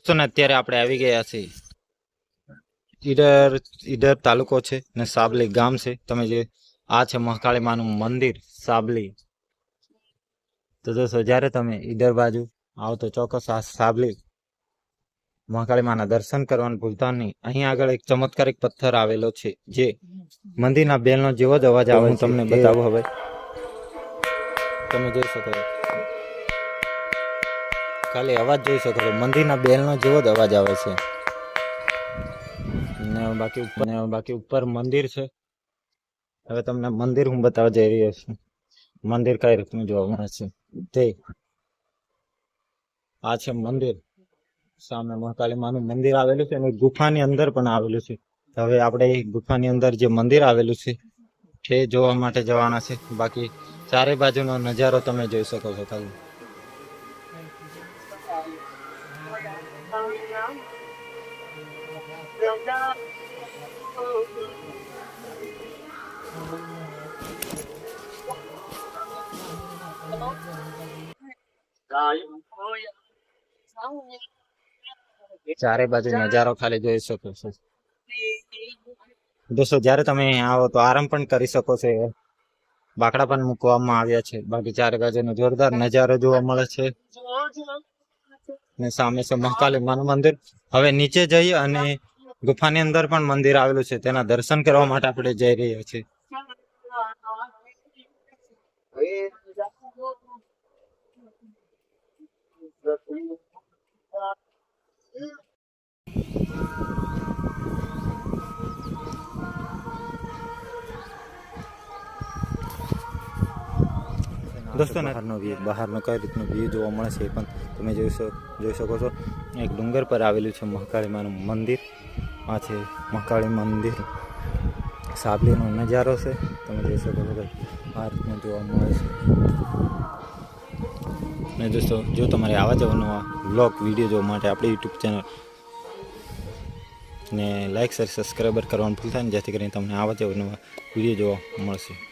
દોસ્તો ને અત્યારે આપણે આવી ગયા છીએ. ઈડર ઈડર તાલુકો છે ને સાબલી ગામ છે. તમે જે આ છે મહાકાળી માનું મંદિર સાબલી. તો દોસ્તો જ્યારે તમે ઈડર બાજુ આવો તો ચોક્કસ આ સાબલી મહાકાળી માના દર્શન કરવાનું ભૂલતા નહીં. અહીં આગળ એક ચમત્કારિક પથ્થર આવેલો છે જે મંદિરના બેલનો જેવો જ અવાજ આવે હું તમને બતાવું હવે. તમે જોઈ શકો છો. ખાલી અવાજ જોઈ શકો છો. મંદિરના બેલનો જેવો જ અવાજ આવે છે. બાકી ઉપર બાકી ઉપર મંદિર છે. હવે તમને મંદિર હું બતાવવા જઈ રહ્યો છું. મંદિર કઈ રીતનું જોવા મળે છે? તે. આ છે મંદિર. સામે મહાકાલી માનું મંદિર આવેલું છે અને ગુફાની અંદર પણ આવેલું છે. હવે આપણે ગુફાની અંદર જે મંદિર આવેલું છે, તે જોવા માટે જવાના છે. બાકી ચારે બાજુનો નજારો તમે જોઈ શકો છો ખાલી. ચારે બાજુ નજારો ખાલી જોઈ શકો છો. દોસ્તો, જ્યારે તમે આવો તો આરામ પણ કરી શકો છો. બાકડા પણ મૂકવામાં આવ્યા છે. બાકી ચારે બાજુનો જોરદાર નજારો જોવા મળે છે. ને સામે છે મહાકાલી માનું મંદિર. હવે નીચે જઈએ અને ગુફાની અંદર પણ મંદિર આવેલું છે. તેના દર્શન કરવા માટે આપણે જઈ રહ્યા છીએ. દોસ્તો બહારનો વ્યૂ બહારનો કઈ રીતનો વ્યૂ જોવા મળે છે એ પણ તમે જોઈ શકો જોઈ શકો છો. એક ડુંગર પર આવેલું છે મહાકાળી માનું મંદિર. આ છે મહાકાળી મંદિર. સાબલીનો નજારો છે. તમે જોઈ શકો છો કે આ રીતનો જોવા મળે છે. ને દોસ્તો જો તમારે આવા જવાનો આ બ્લોગ વીડિયો જોવા માટે આપણી યુટ્યુબ ચેનલ ને લાઇક શેર સબસ્ક્રાઈબર કરવાનું ભૂલતા નહીં. જેથી કરીને તમને આવા જવાનો નવા વીડિયો જોવા મળશે.